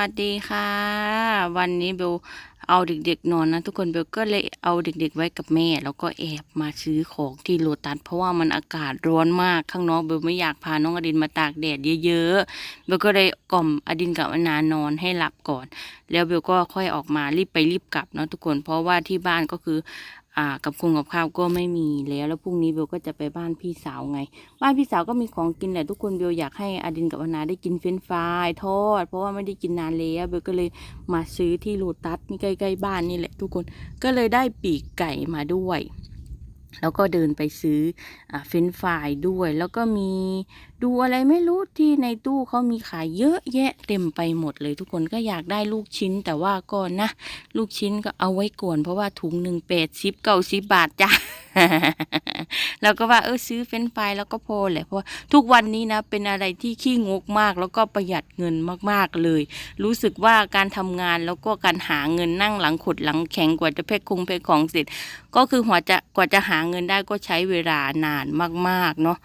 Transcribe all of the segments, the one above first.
สวัสดีค่ะ วันนี้เบลเอาเด็กๆนอนนะ ทุกคนเบลก็เลยเอาเด็กๆไว้กับแม่ แล้วก็แอบมาซื้อของที่โลตัสเพราะว่ามันอากาศร้อนมากข้างนอกเบลไม่อยากพาน้องอดินมาตากแดดเยอะๆเบลก็เลยกล่อมอดินกับอนานอนให้หลับก่อน แล้วเบลก็ค่อยออกมารีบไปรีบกลับเนาะทุกคนเพราะว่าที่บ้านก็คือ อ่า กับคงกับข้าวก็ไม่มีแล้ว แล้วพรุ่งนี้เบลก็จะไปบ้านพี่สาวไง บ้านพี่สาวก็มีของกินแหละทุกคนเบลอยากให้อดินกับอนาได้กินเฟรนฟรายทอด เพราะว่าไม่ได้กินนานแล้วเบลก็เลยมาซื้อที่โลตัสนี่ใกล้ๆบ้านนี่แหละทุกคน ก็เลยได้ปีกไก่มาด้วย แล้วก็เดินไปซื้ออเฟนฟรายด้วย แล้วก็มีดูอะไรไม่รู้ที่ในตู้เขามีขายเยอะแยะเต็มไปหมดเลยทุกคนก็อยากได้ลูกชิ้น แต่ว่าก็นะ ลูกชิ้นก็เอาไว้ก่อนเพราะว่าถุงหนึ่งแปดสิบเก้าสิบบาทจ้ะแล้วก็ว่าเออซื้อเฟนฟรายแล้วก็พอแหละเพราะทุกวันนี้นะเป็นอะไรที่ขี้งกมาก แล้วก็ประหยัดเงินมากๆเลย รู้สึกว่าการทำงานแล้วก็การหาเงินนั่งหลังขดหลังแข็งกว่าจะแพ็คคงแพ็คของเสร็จ ก็คือหัวจะกว่าจะหาาเงินได้ก็ใช้เวลานานมากๆเนาะ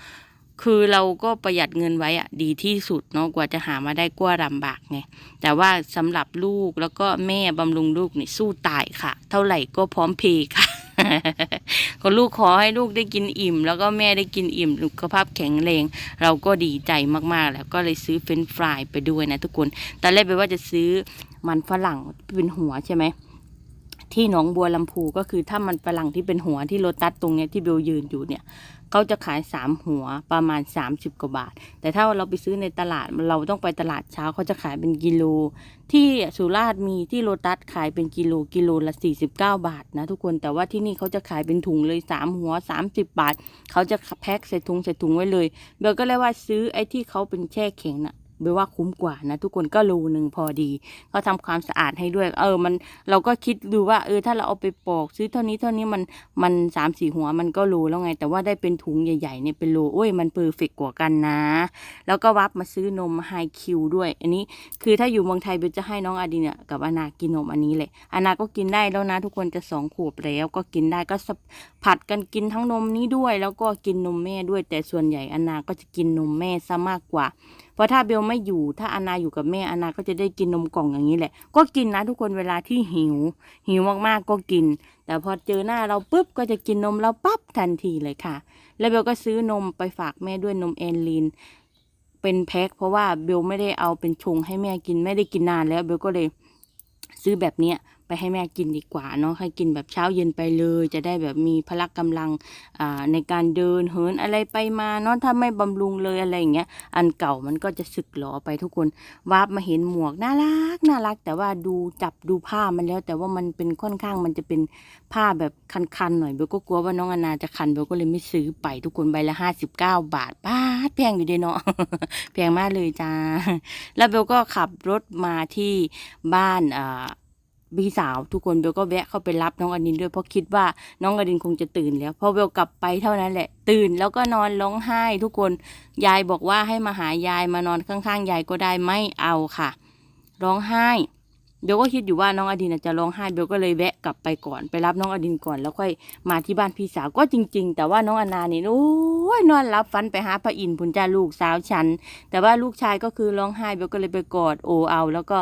คือเราก็ประหยัดเงินไว้อะดีที่สุดเนาะกว่าจะหามาได้ก็ลำบากไงแต่ว่าสำหรับลูกแล้วก็แม่บำรุงลูกนี่สู้ตายค่ะ เท่าไหร่ก็พร้อมเพย์ค่ะก็ลูกขอให้ลูกได้กินอิ่ม แล้วก็แม่ได้กินอิ่มสุขภาพแข็งแรง เราก็ดีใจมากๆ แล้วก็เลยซื้อเฟรนฟรายไปด้วยนะทุกคนตอนแรกไปว่าจะซื้อมันฝรั่งเป็นหัวใช่ไหม ที่หนองบัวลำพูก็คือถ้ามันฝรั่งที่เป็นหัวที่โลตัสตรงเนี้ยที่เบลยืนอยู่เนี่ยเขาจะขายสามหัวประมาณ 30 กว่าบาท แต่ถ้าเราไปซื้อในตลาดเราต้องไปตลาดเช้าเขาจะขายเป็นกิโล ที่สุราษฎร์มีที่โลตัสขายเป็นกิโลกิโลละ 49 บาทนะทุกคนแต่ว่าที่นี่เขาจะขายเป็นถุงเลย 3 หัว 30 บาท เขาจะแพ็คใส่ถุงใส่ถุงไว้เลยเบลก็เลยว่าซื้อไอ้ที่เขาเป็นแช่แข็งน่ะ เบลว่าคุ้มกว่านะทุกคนก็โลหนึ่งพอดีเขาทำความสะอาดให้ด้วย เออมันเราก็คิดดูว่าเออถ้าเราเอาไปปอกซื้อเท่านี้เท่านี้มันมันสามสี่หัวมันก็โลแล้วไง แต่ว่าได้เป็นถุงใหญ่ๆเนี่ยเป็นโลโอ้ยมันเพอร์เฟกกว่ากันนะ แล้วก็วับมาซื้อนมไฮคิวด้วย อันนี้คือถ้าอยู่เมืองไทยเบลจะให้น้องอาดินเนี่ยกับอานากินนมอันนี้แหละอานาก็กินได้แล้วนะ ทุกคนจะสองขวบแล้วก็กินได้ก็ผัดกันกินทั้งนมนี้ด้วย แล้วก็กินนมแม่ด้วย แต่ส่วนใหญ่อานาก็จะกินนมแม่ซะมากกว่าเพราะถ้าเบลไม่อยู่ถ้าอานาอยู่กับแม่อานาก็จะได้กินนมกล่องอย่างนี้แหละ ก็กินนะทุกคนเวลาที่หิว หิวมากๆก็กิน แต่พอเจอหน้าเราปุ๊บก็จะกินนมเราปั๊บทันทีเลยค่ะ แล้วเบลก็ซื้อนมไปฝากแม่ด้วยนมแอนลีนเป็นแพ็คเพราะว่าเบลไม่ได้เอาเป็นชงให้แม่กินไม่ได้กินนานแล้วเบลก็เลยซื้อแบบเนี้ย ให้แม่กินดีกว่าเนาะให้กินแบบเช้าเย็นไปเลย จะได้แบบมีพละกำลังในการเดินเหินอะไรไปมาเนาะถ้าไม่บำรุงเลยอะไรอย่างเงี้ย อันเก่ามันก็จะสึกหลอไปทุกคนวาบมาเห็นหมวกน่ารักน่ารัก แต่ว่าดูจับดูผ้ามันแล้ว แต่ว่ามันเป็นค่อนข้างมันจะเป็นผ้าแบบคันๆหน่อยเบลก็กลัวว่าน้องอนาจะคันเบลก็เลยไม่ซื้อไปทุกคนใบละห้าสิบเก้าบาทป้าแพงอยู่เดีเนาะแพงมากเลยจ้าแล้วเบลก็ขับรถมาที่บ้านอ่า พี่สาวทุกคนเบลก็แวะเข้าไปรับน้องอดินด้วยเพราะคิดว่าน้องอดินคงจะตื่นแล้วพอเบลกลับไปเท่านั้นแหละ ตื่นแล้วก็นอนร้องไห้ทุกคนยายบอกว่าให้มาหายายมานอนข้างๆยายก็ได้ไม่เอาค่ะ ร้องไห้เบลก็คิดอยู่ว่าน้องอดินอาจจะร้องไห้เบลก็เลยแวะกลับไปก่อนไปรับน้องอดินก่อนแล้วค่อยมาที่บ้านพี่สาวก็จริง ๆ แต่ว่าน้องอนาเนี่ยโอ้ยนอนรับฟันไปหาพระอินทร์พุนจ้าลูกสาวฉัน แต่ว่าลูกชายก็คือร้องไห้เบลก็เลยไปกอดโอเอา แล้วก็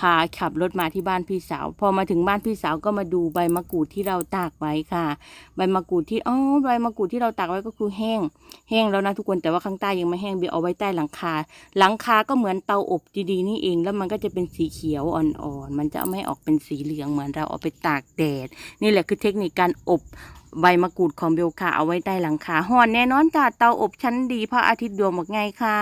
พาขับรถมาที่บ้านพี่สาว พอมาถึงบ้านพี่สาวก็มาดูใบมะกรูดที่เราตากไว้ค่ะ ใบมะกรูดที่อ๋อใบมะกรูดที่เราตากไว้ก็คือแห้ง แห้งแล้วนะทุกคนแต่ว่าข้างใต้ยังไม่แห้งเบลเอาไว้ใต้หลังคา หลังคาก็เหมือนเตาอบดีๆนี่เอง แล้วมันก็จะเป็นสีเขียวอ่อนๆมันจะไม่ออกเป็นสีเหลืองเหมือนเราเอาไปตากแดด นี่แหละคือเทคนิคการอบ ใบมะกรูดของเบลค่ะ เอาไว้ใต้หลังคาห่อนแน่นอนจ้าเตาอบชั้นดีพระอาทิตย์ดวงหมดไงค่ะ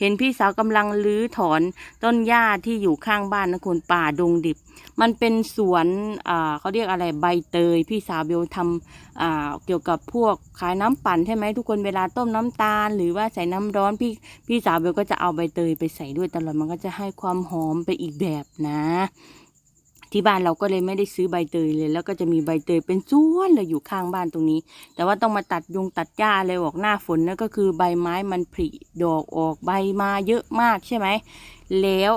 เห็นพี่สาวกำลังรื้อถอนต้นหญ้าที่อยู่ข้างบ้านนะคุณป่าดงดิบ มันเป็นสวนอ่าเขาเรียกอะไรใบเตย พี่สาวเบลทำอ่าเกี่ยวกับพวกขายน้ำปั่นใช่ไหมทุกคนเวลาต้มน้ำตาล หรือว่าใส่น้ำร้อนพี่พี่สาวเบลก็จะเอาใบเตยไปใส่ด้วยตลอดมันก็จะให้ความหอมไปอีกแบบนะ ที่บ้านเราก็เลยไม่ได้ซื้อใบเตยเลย แล้วก็จะมีใบเตยเป็นสวนเลยอยู่ข้างบ้านตรงนี้ แต่ว่าต้องมาตัดยุงตัดหญ้าอะไรออกหน้าฝนนั่นก็คือใบไม้มันผลิดอกออกใบมาเยอะมากใช่ไหมแล้ว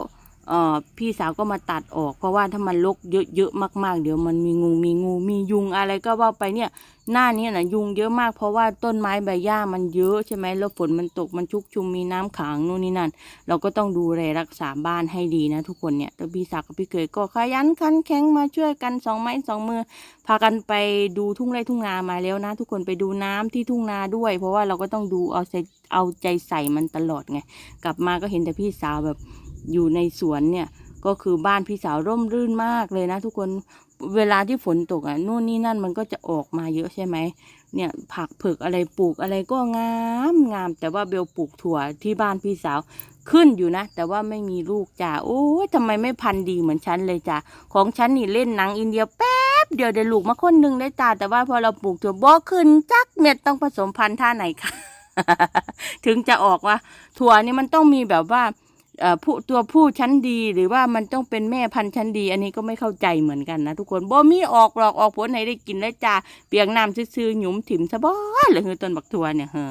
ออพี่สาวก็มาตัดออกเพราะว่าถ้ามันรกเยอะๆมากๆ เดี๋ยวมันมีงูมีงูมียุงอะไรก็ว่าไปเนี่ย หน้านี้นะยุงเยอะมากเพราะว่าต้นไม้ใบหญ้ามันเยอะใช่ไหมแล้วฝนมันตกมันชุกชุมมีน้ำขังนู่นนี่นั่น เราก็ต้องดูแลรักษาบ้านให้ดีนะ ทุกคนเนี่ยแต่พี่สาวกับพี่เคยก็ขยันขันแข็งมาช่วยกันสองไม้สองมือ พากันไปดูทุ่งไร่ทุ่งนามาแล้วนะ ทุกคนไปดูน้ำที่ทุ่งนาด้วย เพราะว่าเราก็ต้องดูเอาใจเอาใจใส่มันตลอดไงกลับมาก็เห็นแต่พี่สาวแบบอยู่ในสวนเนี่ยก็คือบ้านพี่สาวร่มรื่นมากเลยนะ ทุกคน เวลาที่ฝนตกอะนู่นนี่นั่นมันก็จะออกมาเยอะใช่ไหมเนี่ยผักเผือกอะไรปลูกอะไรก็งามงาม แต่ว่าเบลปลูกถั่วที่บ้านพี่สาวขึ้นอยู่นะ แต่ว่าไม่มีลูกจ้าโอ้ยทำไมไม่พันดีเหมือนฉันเลยจ้าของฉันนี่เล่นหนังอินเดียแป๊บเดียวได้ลูกมาคนหนึ่งได้จ้าแต่ว่าพอเราปลูกถั่วบ่ขึ้นจักเม็ดต้องผสมพันธุ์ท่าไหนคะถึงจะออกว่าถั่วนี่มันต้องมีแบบว่า ผู้ตัวผู้ชั้นดีหรือว่ามันต้องเป็นแม่พันธุ์ชั้นดี อันนี้ก็ไม่เข้าใจเหมือนกันนะทุกคนบ่มีออกหรอกออกผลไหนได้กินแล้วจ้าเปียกน้ำซื่อๆหยุมถิ่มสะบอยเลยคือต้นบักถั่วเนี่ยเหรอ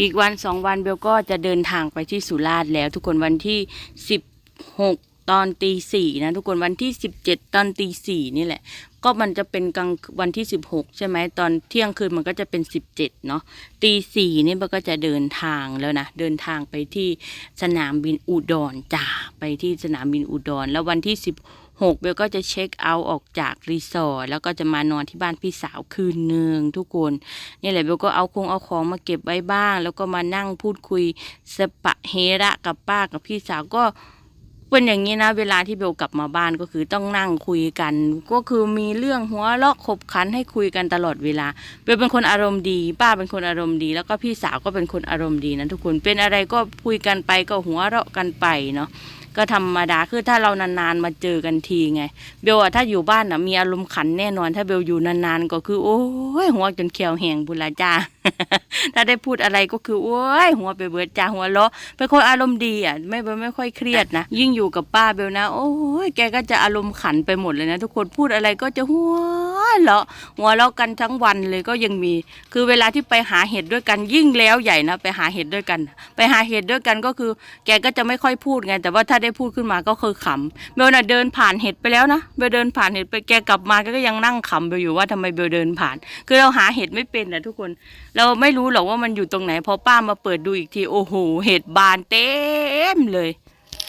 อีกวันสองวันเบลก็จะเดินทางไปที่สุราษฎร์แล้วทุกคนวันที่สิบหกตอนตีสี่นะทุกคนวันที่สิบเจ็ดตอนตีสี่นี่แหละ ก็มันจะเป็นกลางวันที่สิบหกใช่ไหมตอนเที่ยงคืนมันก็จะเป็นสิบเจ็ดเนาะตีสี่นี่มันก็จะเดินทางแล้วนะ เดินทางไปที่สนามบินอุดรจ้าไปที่สนามบินอุดร แล้ววันที่สิบหกเบลก็จะเช็คเอาท์ออกจากรีสอร์ทแล้วก็จะมานอนที่บ้านพี่สาวคืนหนึ่งทุกคนนี่แหละเบลก็เอาคงเอาของมาเก็บไว้บ้าง แล้วก็มานั่งพูดคุยสปะเฮระกับป้ากับพี่สาวก็ เป็นอย่างนี้นะ เวลาที่เบลกลับมาบ้านก็คือต้องนั่งคุยกัน ก็คือมีเรื่องหัวเราะขบขันให้คุยกันตลอดเวลาเบลเป็นคนอารมณ์ดี ป้าเป็นคนอารมณ์ดี แล้วก็พี่สาวก็เป็นคนอารมณ์ดีนะทุกคนเป็นอะไรก็คุยกันไปก็หัวเราะกันไปเนาะ ก็ธรรมดาคือถ้าเรานานๆมาเจอกันทีไง เบลอะถ้าอยู่บ้านอะมีอารมณ์ขันแน่นอน ถ้าเบลอยู่นานๆก็คือ โอ้ยหัวจนเขียวแหงบุญละจ้าถ้าได้พูดอะไรก็คือโอ้ยหัวไปเบิดจ้าหัวเราะเป็นคนอารมณ์ดีอะไม่ไม่ค่อยเครียดนะยิ่งอยู่กับป้าเบลนะ โอ้ยแกก็จะอารมณ์ขันไปหมดเลยนะ ทุกคนพูดอะไรก็จะหัว เราะหัวเราะกันทั้งวันเลยก็ยังมี คือเวลาที่ไปหาเห็ดด้วยกันยิ่งแล้วใหญ่นะไปหาเห็ดด้วยกัน ไปหาเห็ดด้วยกันก็คือ แกก็จะไม่ค่อยพูดไง แต่ว่าถ้าได้พูดขึ้นมาก็คือขำเบลน่ะเดินผ่านเห็ดไปแล้วนะเบลเดินผ่านเห็ดไปแกกลับมาก็ยังนั่งขำไปอยู่ว่าทำไมเบลเดินผ่าน คือเราหาเห็ดไม่เป็นนะทุกคน เราไม่รู้หรอกว่ามันอยู่ตรงไหนพอป้ามาเปิดดูอีกทีโอ้โหเห็ดบานเต็มเลย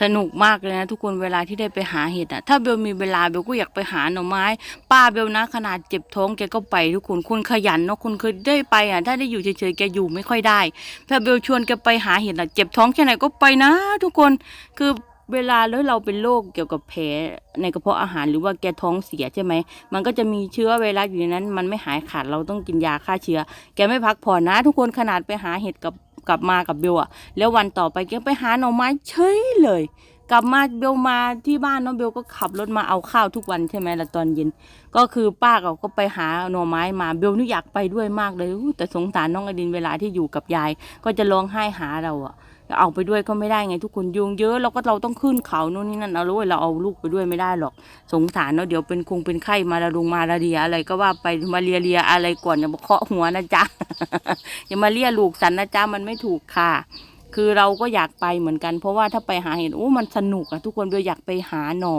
สนุกมากเลยนะทุกคนเวลาที่ได้ไปหาเห็ดอะถ้าเบลมีเวลาเบลก็อยากไปหาหน่อไม้ ป้าเบลนะขนาดเจ็บท้องแกก็ไปทุกคนคุณขยันเนาะคุณเคยได้ไปอะถ้าได้อยู่เฉยๆแกอยู่ไม่ค่อยได้ถ้าเบลชวนแกไปหาเห็ดอะเจ็บท้องแค่ไหนก็ไปนะ ทุกคนคือเวลาแล้วเราเป็นโรคเกี่ยวกับแผลในกระเพาะอาหารหรือว่าแกท้องเสียใช่ไหม มันก็จะมีเชื้อไวรัสอยู่ในนั้น มันไม่หายขาดเราต้องกินยาฆ่าเชื้อ แกไม่พักผ่อนนะ ทุกคนขนาดไปหาเห็ดกับ กลับมากับเบลอะแล้ววันต่อไปก็ไปหาหน่อไม้เฉยเลย กลับมาเบลมาที่บ้านน้องเบลก็ขับรถมาเอาข้าวทุกวันใช่ไหมละตอนเย็น ก็คือป้าเขาก็ไปหาหน่อไม้มาเบลนี่อยากไปด้วยมากเลยแต่สงสารน้องอดินเวลาที่อยู่กับยาย ก็จะร้องไห้หาเราอะ เอาไปด้วยก็ไม่ได้ไงทุกคนยุงเยอะเราก็เราต้องขึ้นเขาโน่นนี่นั่นเอาเลยเราเอาลูกไปด้วยไม่ได้หรอก สงสารเนาะเดี๋ยวเป็นคงเป็นไข้มาลาลุงมาลาเรียอะไรก็ว่าไปมาเรียเรียอะไรก่อนอย่ามาเคาะหัวนะจ๊ะอย่ามาเรียลูกสันนะจ๊ะมันไม่ถูกค่ะ คือเราก็อยากไปเหมือนกัน เพราะว่าถ้าไปหาเห็ดโอ้มันสนุกอะทุกคนเบลอยากไปหาหน่อ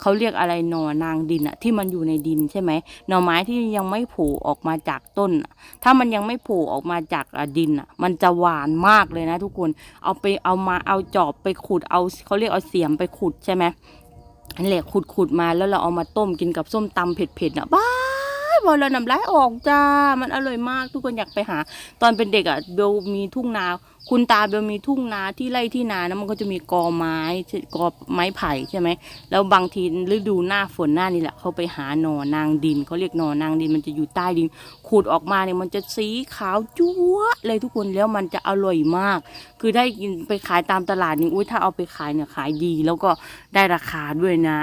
เขาเรียกอะไรหน่อนางดินอะที่มันอยู่ในดินใช่ไหมหน่อไม้ที่ยังไม่โผล่ออกมาจากต้น ถ้ามันยังไม่โผล่ออกมาจากดินอะมันจะหวานมากเลยนะทุกคนเอาไปเอามาเอาจอบไปขุดเอาเขาเรียกเอาเสียมไปขุดใช่ไหมนั่นแหละขุดขุดมาแล้วเราเอามาต้มกินกับส้มตำเผ็ดๆนะบ้าบอลเราน้ำลายออกจ้า มันอร่อยมากทุกคนอยากไปหา ตอนเป็นเด็กอะเบลมีทุ่งนา คุณตาเบลมีทุ่งนาที่ไร่ที่นานะมันก็จะมีกอไม้กอไม้ไผ่ใช่ไหมแล้วบางทีฤดูหน้าฝนหน้านี่แหละเขาไปหาหนอนางดินเขาเรียกหนอนางดินมันจะอยู่ใต้ดินขูดออกมาเนี่ยมันจะสีขาวจั๊วเลยทุกคนแล้วมันจะอร่อยมาก คือได้กินไปขายตามตลาดนี่อุ้ยถ้าเอาไปขายเนี่ยขายดี แล้วก็ได้ราคาด้วยนะ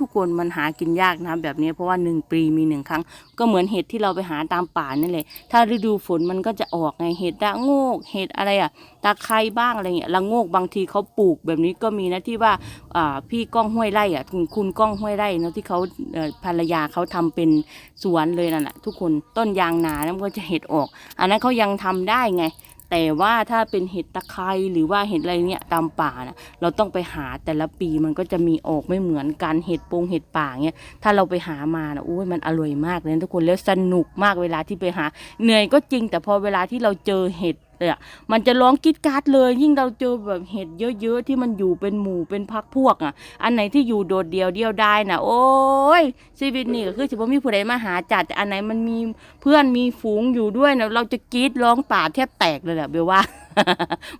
ทุกคนมันหากินยากนะแบบนี้เพราะว่าหนึ่งปีมีหนึ่งครั้ง ก็เหมือนเห็ดที่เราไปหาตามป่านั่นแหละถ้าฤดูฝนมันก็จะออกไงเห็ดระโงกเห็ดอะไรอะตะไคร้บ้างอะไรเงี้ยระโงกบางทีเขาปลูกแบบนี้ก็มีนะที่ว่าพี่ก้องห้วยไร่อะคุณคุณก้องห้วยไร่เนาะที่เขาภรรยาเขาทำเป็นสวนเลยนั่นแหละทุกคนต้นยางนาแล้วมันก็จะเห็ดออก อันนั้นเขายังทำได้ไง แต่ว่าถ้าเป็นเห็ดตะไคร้หรือว่าเห็ดอะไรเนี่ยตามป่านะเราต้องไปหาแต่ละปีมันก็จะมีออกไม่เหมือนกันเห็ดปงเห็ดป่าเนี่ยถ้าเราไปหามานะอุ้ยมันอร่อยมากเลยทุกคนแล้วสนุกมากเวลาที่ไปหา เหนื่อยก็จริง แต่พอเวลาที่เราเจอเห็ด เลยอะมันจะร้องกิดกราดเลย ยิ่งเราเจอแบบเห็ดเยอะๆที่มันอยู่เป็นหมู่เป็นพักพวกอะ อันไหนที่อยู่โดดเดียวเดียวได้นะโอ้ยชีวิตนี่ก็คือสิบ่มีผู้ใดมาหาจัดแต่อันไหนมันมีเพื่อนมีฝูงอยู่ด้วยนะเราจะกรีดร้องป่าแทบแตกเลยแหละเบลว่า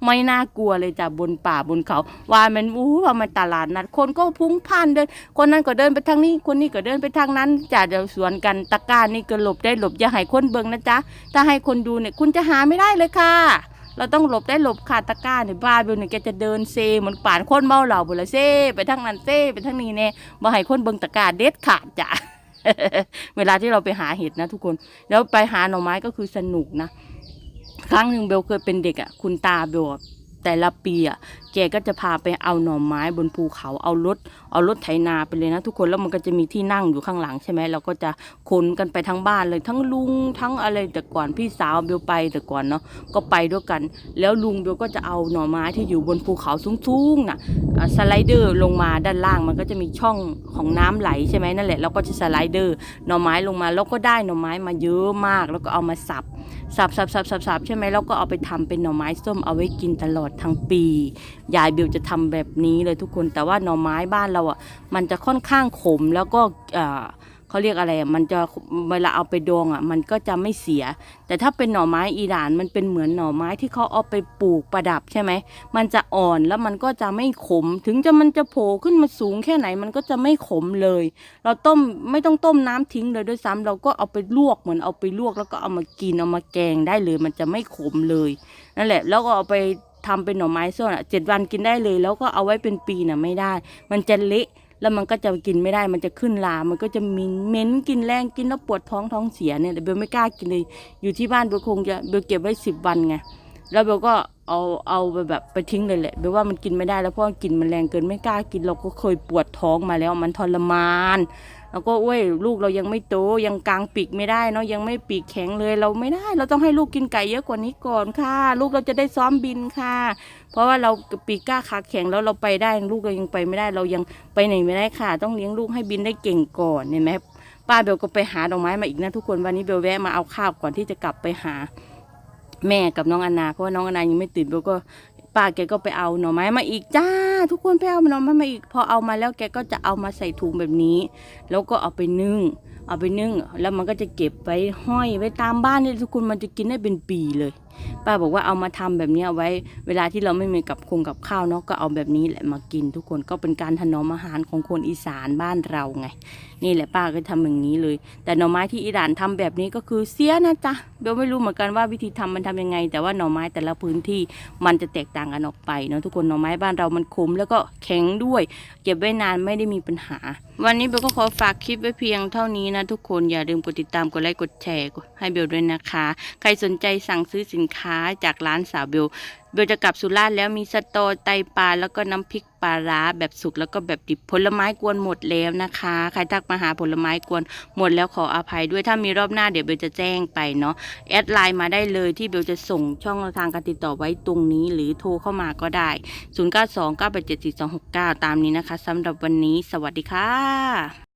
ไม่น่ากลัวเลยจ้ะบนป่าบนเขา ว่ามันอู้ว่ามันตลาดนัด คนก็พลุ้งพ่านเดิน คนนั้นก็เดินไปทางนี้ คนนี้ก็เดินไปทางนั้นจ้ะเดี๋ยวสวนกันตะกร้านี่ก็หลบได้หลบอย่าให้คนเบิ่งนะจ๊ะถ้าให้คนดูเนี่ยคุณจะหาไม่ได้เลยค่ะ เราต้องหลบได้หลบขาดตะกร้าเนี่ยบ้าเบลเนี่ยแกจะเดินเซเหมือนป่านคนเมาเหล่าบุละเซไปทางนั้นเซไปทางนี้เนี่ยบ่ให้คนเบิ่งตะกร้าเด็ดขาดจ้ะเวลาที่เราไปหาเห็ดนะทุกคน แล้วไปหาหน่อไม้ก็คือสนุกนะ ครั้งหนึ่งเบลเคยเป็นเด็กอะคุณตาเบล แต่ละปีอะแกก็จะพาไปเอาหน่อไม้บนภูเขาเอารถเอารถไถนาไปเลยนะ ทุกคนแล้วมันก็จะมีที่นั่งอยู่ข้างหลังใช่ไหมเราก็จะขนกันไปทั้งบ้านเลยทั้งลุงทั้งอะไรแต่ก่อนพี่สาวเบลไปแต่ก่อนเนาะก็ไปด้วยกัน แล้วลุงเบลก็จะเอาหน่อไม้ที่อยู่บนภูเขาสูงๆน่ะอ่าสไลเดอร์ลงมาด้านล่างมันก็จะมีช่องของน้ำไหลใช่ไหมนั่นแหละเราก็จะสไลเดอร์หน่อไม้ลงมาแล้วก็ได้หน่อไม้มาเยอะมาก แล้วก็เอามาสับสับสับสับสับสับใช่ไหมแล้วก็เอาไปทำเป็นหน่อไม้ส้มเอาไว้กินตลอดทั้งปี ยายเบลจะทำแบบนี้เลยทุกคน แต่ว่าหน่อไม้บ้านเราอะมันจะค่อนข้างขมแล้วก็อ่าเขาเรียกอะไรอะมันจะเวลาเอาไปดองอะ มันก็จะไม่เสีย แต่ถ้าเป็นหน่อไม้อีหร่านมันเป็นเหมือนหน่อไม้ที่เขาเอาไปปลูกประดับใช่ไหม มันจะอ่อนแล้วมันก็จะไม่ขม ถึงจะมันจะโผล่ขึ้นมาสูงแค่ไหนมันก็จะไม่ขมเลย เราต้มไม่ต้องต้มน้ำทิ้งเลยด้วยซ้ำเราก็เอาไปลวกเหมือนเอาไปลวกแล้วก็เอามากินเอามาแกงได้เลย มันจะไม่ขมเลย นั่นแหละ แล้วก็เอาไป ทำเป็นหน่อไม้ส้มอะเจ็ดวันกินได้เลย แล้วก็เอาไว้เป็นปีน่ะไม่ได้ มันจะเละแล้วมันก็จะกินไม่ได้ มันจะขึ้นลา มันก็จะมินเหม็นกินแรงกินแล้วปวดท้องท้องเสียเนี่ยเบลไม่กล้ากินเลย อยู่ที่บ้านเบลคงจะเบลเก็บไว้สิบวันไง แล้วเบลก็เอาเอาไปแบบไปทิ้งเลยแหละเบลว่ามันกินไม่ได้แล้วเพราะกลินมันแรงเกินไม่กล้ากินเราก็เคยปวดท้องมาแล้วมันทรมาน แล้วก็เว้ยลูกเรายังไม่โตยังกลางปีกไม่ได้เนาะยังไม่ปีกแข็งเลยเราไม่ได้ เราต้องให้ลูกกินไก่เยอะกว่านี้ก่อนค่ะ ลูกเราจะได้ซ้อมบินค่ะ เพราะว่าเราปีกกล้าขาแข็งแล้วเราไปได้ลูกเรายังไปไม่ได้เรายังไปไหนไม่ได้ค่ะ ต้องเลี้ยงลูกให้บินได้เก่งก่อนเห็นไหมป้าเบลก็ไปหาดอกไม้มาอีกนะทุกคนวันนี้เบลแวะมาเอาข้าวก่อนที่จะกลับไปหาแม่กับน้องอนาเพราะว่าน้องอนายังไม่ตื่นเบลก็ ป้าแกก็ไปเอาหน่อไม้มาอีกจ้า ทุกคนไปเอาหน่อไม้มาอีก พอเอามาแล้วแกก็จะเอามาใส่ถุงแบบนี้ แล้วก็เอาไปนึ่ง เอาไปนึ่ง แล้วมันก็จะเก็บไว้ห้อยไว้ตามบ้านนี่ทุกคนมันจะกินได้เป็นปีเลย ป้าบอกว่าเอามาทำแบบนี้ไว้ เวลาที่เราไม่มีกับคงกับข้าวเนาะก็เอาแบบนี้แหละมากินทุกคนก็เป็นการถนอมอาหารของคนอีสานบ้านเราไง นี่แหละป้าก็ทำอย่างนี้เลย แต่หน่อไม้ที่อิหร่านทำแบบนี้ก็คือเสียนะจ๊ะเบลไม่รู้เหมือนกันว่าวิธีทำมันทำยังไง แต่ว่าหน่อไม้แต่ละพื้นที่มันจะแตกต่างกันออกไปเนาะทุกคนหน่อไม้บ้านเรามันคมแล้วก็แข็งด้วย เก็บไว้นานไม่ได้มีปัญหา วันนี้เบลก็ขอฝากคลิปไว้เพียงเท่านี้นะทุกคนอย่าลืมกดติดตามกดไลค์กดแชร์ให้เบลด้วยนะคะ ใครสนใจสั่งซื้อสินค้าจากร้านสาวเบลเบลจะกลับสุราษฎร์แล้วมีสตอไตปลาแล้วก็น้ำพริกปลาร้าแบบสุกแล้วก็แบบดิบผลไม้กวนหมดแล้วนะคะใครทักมาหาผลไม้กวนหมดแล้วขออภัยด้วยถ้ามีรอบหน้าเดี๋ยวเบลจะแจ้งไปเนาะแอดไลน์มาได้เลยที่เบลจะส่งช่องทางการติดต่อไว้ตรงนี้ หรือโทรเข้ามาก็ได้ 0 9 2 9 8 7 4 2 6 9 ตามนี้นะคะสำหรับวันนี้ สวัสดีค่ะ